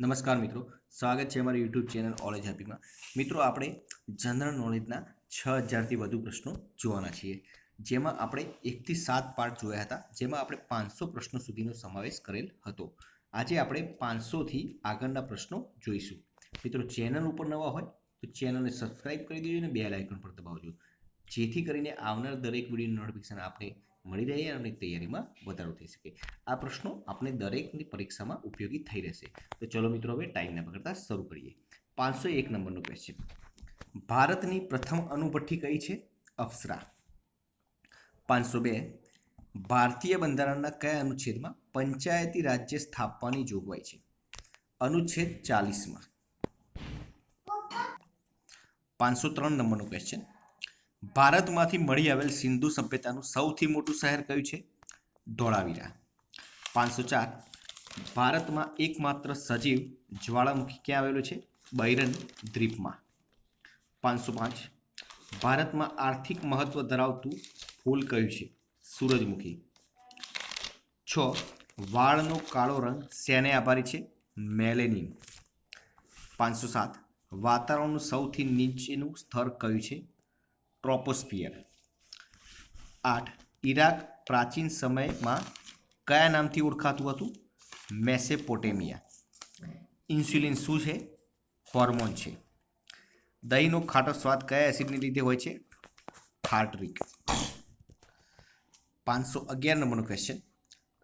નમસ્કાર મિત્રો. સ્વાગત છે અમારી યુટ્યુબ ચેનલ ઓલેજ હેપીમાં મિત્રો, આપણે જનરલ નોલેજના છ હજારથી વધુ પ્રશ્નો જોવાના છીએ. જેમાં આપણે એકથી સાત પાર્ટ જોયા હતા. જેમાં આપણે પાંચસો પ્રશ્નો સુધીનો સમાવેશ કરેલ હતો. આજે આપણે પાંચસોથી આગળના પ્રશ્નો જોઈશું. મિત્રો, ચેનલ ઉપર નવા હોય તો ચેનલને સબસ્ક્રાઇબ કરી દેજો અને બેલ આઇકન પર દબાવજો. જેથી કરીને આવનાર દરેક વીડિયો નોટિફિકેશન આપણે મળી રહે અને તૈયારીમાં વધારો થઈ શકે. આ પ્રશ્નો આપણે દરેકની પરીક્ષામાં ઉપયોગી થઈ રહેશે. તો ચલો મિત્રો હવે ટાઈમને પકડતા શરૂ કરીએ. પાંચસો એક નંબરનો ક્વેશ્ચન ભારતની પ્રથમ અનુભઠ્ઠી કઈ છે? અપ્સરા. પાંચસો બે. ભારતીય બંધારણના કયા અનુચ્છેદમાં પંચાયતી રાજ્ય સ્થાપવાની જોગવાઈ છે? અનુચ્છેદ ચાલીસમાં. પાંચસો ત્રણ નંબરનો ક્વેશ્ચન ભારતમાંથી મળી આવેલ સિંધુ સભ્યતાનું સૌથી મોટું શહેર કયું છે? ધોળાવીરા. પાંચસો ચાર. ભારતમાં એકમાત્ર સજીવ જ્વાળામુખી ક્યાં આવેલું છે? બૈરન દ્વીપમાં. પાંચસો પાંચ. ભારતમાં આર્થિક મહત્વ ધરાવતું ફૂલ કયું છે? સૂરજમુખી. છ. વાળનો કાળો રંગ શેને આભારી છે? મેલેનિન. પાંચસો સાત. વાતાવરણનું સૌથી નીચેનું સ્તર કયું છે? ટ્રોપોસ્ફિયર. આઠ ઈરાક પ્રાચીન સમયમાં કયા નામથી ઓળખાતું હતું? મેસેપોટેમિયા. ઇન્સ્યુલિન શું છે? હોર્મોન છે. દહીંનો ખાટો સ્વાદ કયા એસિડને લીધે હોય છે? ફાર્ટરિક પાંચસો અગિયાર નંબરનો ક્વેશ્ચન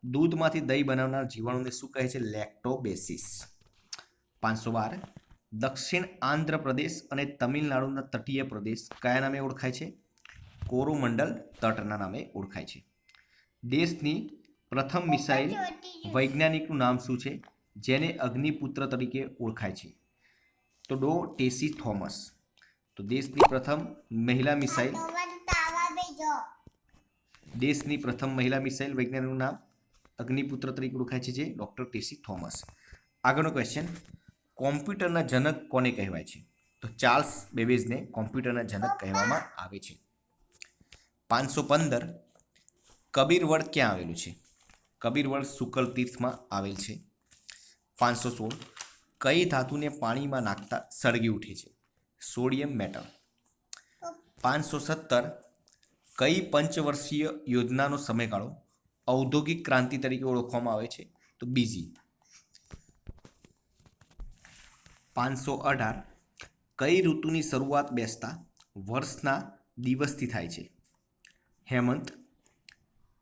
દૂધમાંથી દહીં બનાવનાર જીવાણુને શું કહે છે? લેક્ટોબેસિસ. પાંચસો બાર દક્ષિણ આંધ્રપ્રદેશ અને તમિલનાડુના તટીય પ્રદેશ કયા નામે ઓળખાય છે? કોરોમંડલ તટના નામે ઓળખાય છે. દેશની પ્રથમ મિસાઇલ વૈજ્ઞાનિકનું નામ શું છે? જેને અગ્નિપુત્ર તરીકે ઓળખાય છે. તો ડો ટેસી થોમસ. તો દેશની પ્રથમ મહિલા મિસાઇલ દેશની પ્રથમ મહિલા મિસાઇલ વૈજ્ઞાનિકનું નામ અગ્નિપુત્ર તરીકે ઓળખાય છે જે ડૉક્ટર ટેસી થોમસ. આગળનો ક્વેશ્ચન કોમ્પ્યુટરના જનક કોને કહેવાય છે? તો ચાર્લ્સ બેબેજને કોમ્પ્યુટરના જનક કહેવામાં આવે છે. પાંચસો પંદર કબીરવડ ક્યાં આવેલું છે? કબીરવડ શુકલ તીર્થમાં આવેલ છે. પાંચસો સોળ, કઈ ધાતુને પાણીમાં નાખતા સળગી ઉઠે છે? Sodium metal. પાંચસો સત્તર, કઈ પંચવર્ષીય યોજનાનો સમયગાળો ઔદ્યોગિક ક્રાંતિ તરીકે ઓળખવામાં આવે છે? તો બીજી પાંચસો અઢાર કઈ ઋતુની શરૂઆત બેસતા વર્ષના દિવસથી થાય છે? હેમંત,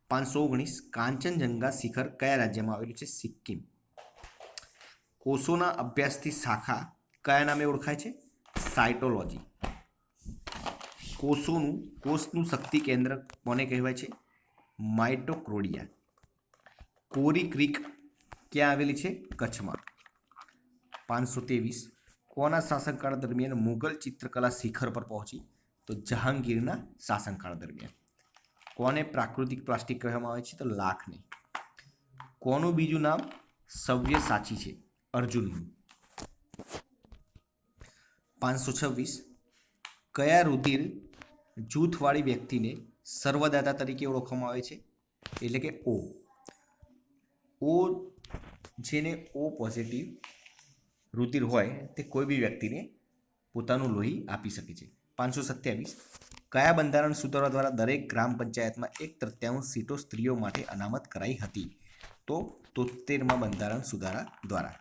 પાંચસો ઓગણીસ કાંચનજંગા શિખર કયા રાજ્યમાં આવેલું છે? સિક્કિમ. કોષોના અભ્યાસથી શાખા કયા નામે ઓળખાય છે? સાયટોલોજી. કોષોનું, કોષનું શક્તિ કેન્દ્ર કોને કહેવાય છે? માઇટોક્રોડિયા. કોરી ક્રીક ક્યાં આવેલી છે? કચ્છમાં. પાંચસો ત્રેવીસ કોના શાસનકાળ દરમિયાન મુગલ ચિત્રકલા શિખર પર પહોંચી? તો જહાંગીરના શાસનકાળ દરમિયાન. કોને પ્રાકૃતિક પ્લાસ્ટિક કહેવામાં આવે છે? તો લાખને. કોનું બીજું નામ સવ્ય સાચી છે? અર્જુનનું. પાંચસો છવ્વીસ. કયા રુધિર જૂથવાળી વ્યક્તિને સર્વદાતા તરીકે ઓળખવામાં આવે છે? એટલે કે ઓ. ઓ જેને ઓ પોઝિટિવ રુધિર હોય તે કોઈ બી વ્યક્તિને પોતાનું લોહી આપી શકે છે. પાંચસો સત્યાવીસ. કયા બંધારણ સુધારા દ્વારા દરેક ગ્રામ પંચાયતમાં એક તૃત્યાંશ સીટો સ્ત્રીઓ માટે અનામત કરાઈ હતી? તો તોતેરમાં બંધારણ સુધારા દ્વારા.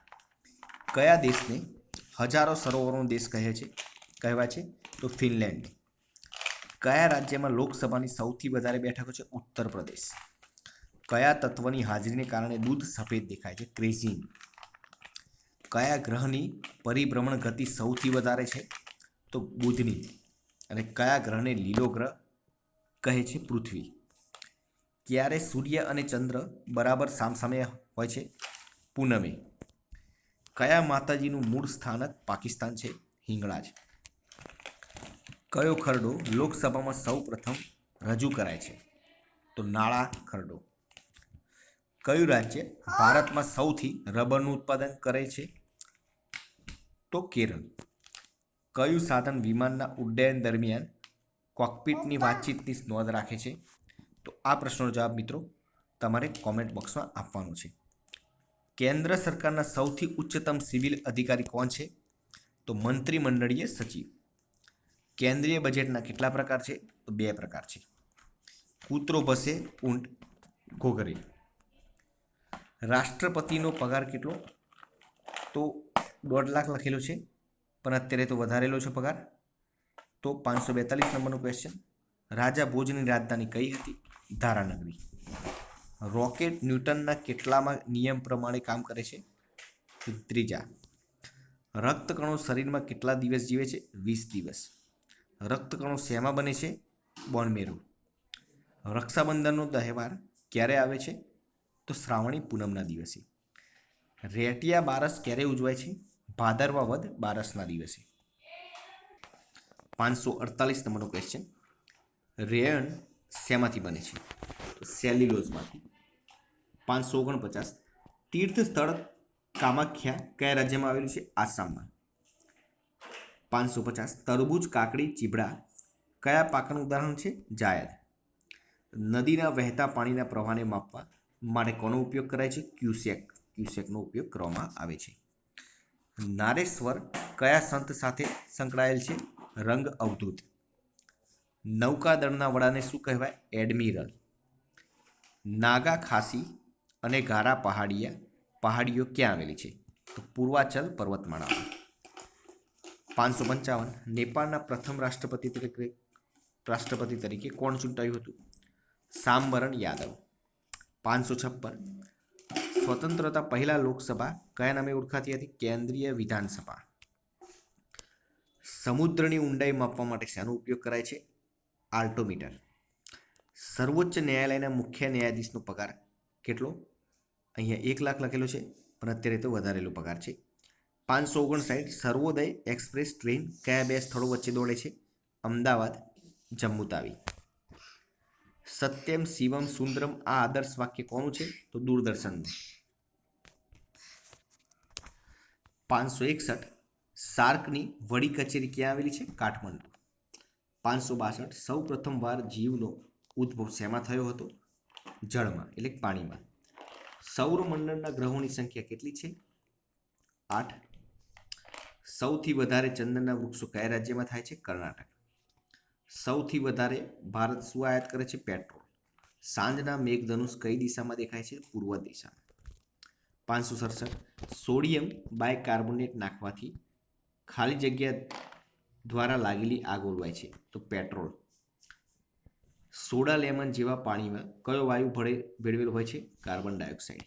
કયા દેશને હજારો સરોવરોનો દેશ કહે છે? કહેવાય છે તો ફિનલેન્ડ. કયા રાજ્યમાં લોકસભાની સૌથી વધારે બેઠકો છે? ઉત્તર પ્રદેશ કયા તત્વની હાજરીને કારણે દૂધ સફેદ દેખાય છે? ક્રેઝિન. કયા ગ્રહની પરિભ્રમણ ગતિ સૌથી વધારે છે? તો બુધની. અને કયા ગ્રહને લીલો ગ્રહ કહે છે? પૃથ્વી. ક્યારે સૂર્ય અને ચંદ્ર બરાબર સામસામે હોય છે? પૂનમે. કયા માતાજીનું મૂળ સ્થાનક પાકિસ્તાન છે? હિંગળાજ. કયો ખરડો લોકસભામાં સૌ પ્રથમ રજૂ કરાય છે? તો નાળા ખરડો. કયું રાજ્ય ભારતમાં સૌથી રબરનું ઉત્પાદન કરે છે? તો કેરળ કયું સાધન વિમાનના ઉડ્ડયન દરમિયાન કોકપીટની વાતચીતની નોંધ રાખે છે? તો આ પ્રશ્નનો જવાબ મિત્રો તમારે કોમેન્ટ બોક્સમાં આપવાનો છે. કેન્દ્ર સરકારના સૌથી ઉચ્ચતમ સિવિલ અધિકારી કોણ છે? તો મંત્રીમંડળીય સચિવ. કેન્દ્રીય બજેટના કેટલા પ્રકાર છે? તો બે પ્રકાર છે. કૂતરો ભસે ઊંટ ઘોઘરે. રાષ્ટ્રપતિનો પગાર કેટલો? તો દોઢ લાખ લખેલું છે, પણ અત્યારે તો વધારેલો છે પગાર. તો પાંચસો બેતાલીસ નંબરનો ક્વેશ્ચન રાજા ભોજની રાજધાની કઈ હતી? ધારાનગરી. રોકેટ ન્યૂટનના કેટલામાં નિયમ પ્રમાણે કામ કરે છે? ત્રીજા. રક્તકણો શરીરમાં કેટલા દિવસ જીવે છે? વીસ દિવસ. રક્તકણો શેમાં બને છે? બોનમેરો. રક્ષાબંધનનો તહેવાર ક્યારે આવે છે? તો શ્રાવણી પૂનમના દિવસે. રેટિયા બારસ ક્યારે ઉજવાય છે? ભાદરવા વદ બારસના દિવસે. પાંચસો અડતાલીસ નંબરનો ક્વેશ્ચન રેયન શેમાંથી બને છે? તો સેલ્યુલોઝમાંથી. પાંચસો ઓગણપચાસ. તીર્થ સ્થળ કામાખ્યા કયા રાજ્યમાં આવેલું છે? આસામમાં. પાંચસો પચાસ તરબૂચ, કાકડી ચીબડા કયા પાકનું ઉદાહરણ છે? જાયદ. નદીના વહેતા પાણીના પ્રવાહને માપવા માટે કોનો ઉપયોગ કરાય છે? ક્યુસેક. ક્યુસેકનો ઉપયોગ કરવામાં આવે છે. નારેશ્વર કયા સંત સાથે સંકળાયેલ છે? રંગ અવધૂત. નૌકાદળના વડાને શું કહેવાય? એડમિરલ. નાગા ખાસી અને ગારા પહાડિયા. પહાડીઓ ક્યાં આવેલી છે? તો પૂર્વાચલ પર્વતમાળા પાંચસો પંચાવન. નેપાળના પ્રથમ રાષ્ટ્રપતિ તરીકે રાષ્ટ્રપતિ તરીકે કોણ ચૂંટાયું હતું? સામવરણ યાદવ. પાંચસો છપ્પન. સ્વતંત્રતા પહેલા લોકસભા, કયા નામે ઓળખાતી હતી? કેન્દ્રીય વિધાનસભા. સમુદ્રની ઊંડાઈ માપવા માટે શાનો ઉપયોગ કરાય છે? આલ્ટોમીટર. સર્વોચ્ચ ન્યાયાલયના મુખ્ય ન્યાયાધીશનો પગાર કેટલો? અહીંયા એક લાખ લખેલો છે, પણ અત્યારે તો વધારેલો પગાર છે. પાંચસો ઓગણસાઠ સર્વોદય એક્સપ્રેસ ટ્રેન કયા બે સ્થળો વચ્ચે દોડે છે? અમદાવાદ, જમ્મુ તાવી. સત્યમ, શિવમ, સુંદરમ, આ આદર્શ વાક્ય કોનું છે? તો દૂરદર્શનનું. પાંચસો એકસઠ, સાર્કની વડી કચેરી ક્યાં આવેલી છે? કાઠમંડુ. પાંચસો બાસઠ, સૌ પ્રથમવાર જીવનો ઉદ્ભવ શેમાં થયો હતો? જળમાં, એટલે પાણીમાં. સૌરમંડળના ગ્રહોની સંખ્યા કેટલી છે? આઠ. સૌથી વધારે ચંદનના વૃક્ષો કયા રાજ્યમાં થાય છે? કર્ણાટક. સૌથી વધારે ભારત શું આયાત કરે છે? પેટ્રોલ. સાંજના મેઘધનુષ કઈ દિશામાં દેખાય છે? પૂર્વ દિશામાં. પાંચસો સડસઠ. સોડિયમ બાયકાર્બોનેટ નાખવાથી ખાલી જગ્યા દ્વારા લાગેલી આગ ઓલવાય છે. તો પેટ્રોલ. સોડા લેમન જેવા પાણીમાં કયો વાયુ ભળે, ભેળવેલો હોય છે? Carbon dioxide.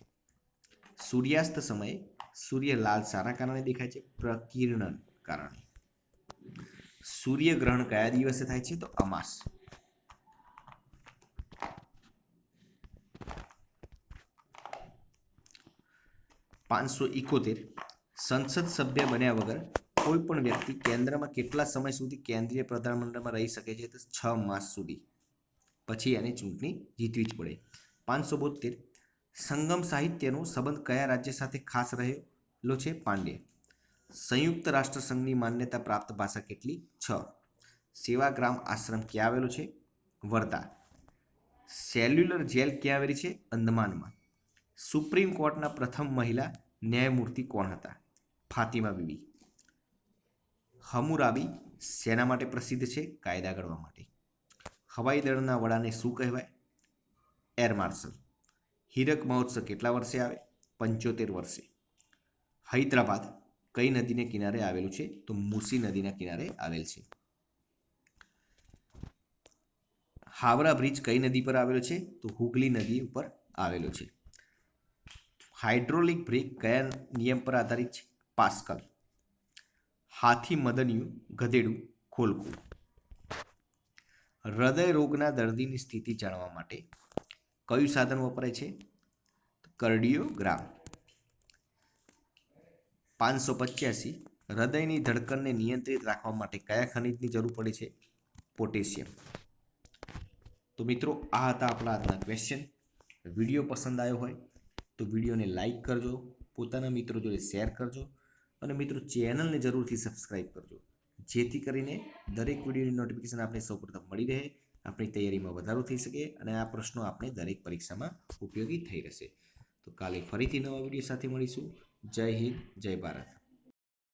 સૂર્યાસ્ત સમયે સૂર્ય લાલ શાના કારણે દેખાય છે? પ્રકિર્ણન કારણે. સૂર્યગ્રહણ કયા દિવસે થાય છે તો અમાસ. પાંચસો ઇકોતેર. સંસદ સભ્ય બન્યા વગર કોઈ પણ વ્યક્તિ કેન્દ્રમાં કેટલા સમય સુધી કેન્દ્રીય પ્રધાનમંત્રીમાં રહી શકે છે તો છ માસ સુધી. પછી એને ચૂંટણી જીતવી જ પડે. પાંચસો બોતેર સંગમ સાહિત્યનો સંબંધ કયા રાજ્ય સાથે ખાસ રહેલો છે પાંડ્ય. સંયુક્ત રાષ્ટ્રસંઘની માન્યતા પ્રાપ્ત ભાષા કેટલી? છ. સેવાગ્રામ આશ્રમ ક્યાં આવેલો છે? વર્ધા સેલ્યુલર જેલ ક્યાં આવેલી છે? અંદમાનમાં. સુપ્રીમ કોર્ટના પ્રથમ મહિલા ન્યાયમૂર્તિ કોણ હતા? ફાતિમા બીબી. હમુરાબી શેના માટે પ્રસિદ્ધ છે? કાયદા ઘડવા માટે. હવાઈ દળના વડાને શું કહેવાય? Air marshal. હીરક મહોત્સવ કેટલા વર્ષે આવે? પંચોતેર વર્ષે. હૈદરાબાદ કઈ નદીને કિનારે આવેલું છે? તો મૂસી નદીના કિનારે આવેલ છે. હાવરા બ્રિજ કઈ નદી પર આવેલો છે? તો હુગલી નદી ઉપર આવેલો છે. હાઇડ્રોલિક બ્રિજ કયા નિયમ પર આધારિત છે? પાસ્કલ. હાથી મદનિયું, ગધેડું, ખોલકું. હૃદય રોગના દર્દીની સ્થિતિ જાણવા માટે કયું સાધન વપરાય છે? કાર્ડિયોગ્રામ. પાંચસો પચ્યાસી હૃદયની ધડકણને નિયંત્રિત રાખવા માટે કયા ખનિજની જરૂર પડે છે? પોટેશિયમ. તો મિત્રો, આ હતા આપણા આજના ક્વેશ્ચન વીડિયો પસંદ આવ્યો હોય તો વિડીયોને લાઈક કરજો, પોતાના મિત્રો જોડે શેર કરજો અને મિત્રો ચેનલને જરૂરથી સબસ્ક્રાઈબ કરજો. જેથી કરીને દરેક વિડીયોની નોટિફિકેશન આપણે સૌપ્રથમ મળી રહે, આપણી તૈયારીમાં વધારો થઈ શકે અને આ પ્રશ્નો આપણે દરેક પરીક્ષામાં ઉપયોગી થઈ રહેશે. તો કાલે ફરીથી નવા વીડિયો સાથે મળીશું. જય હિન્દ જય ભારત.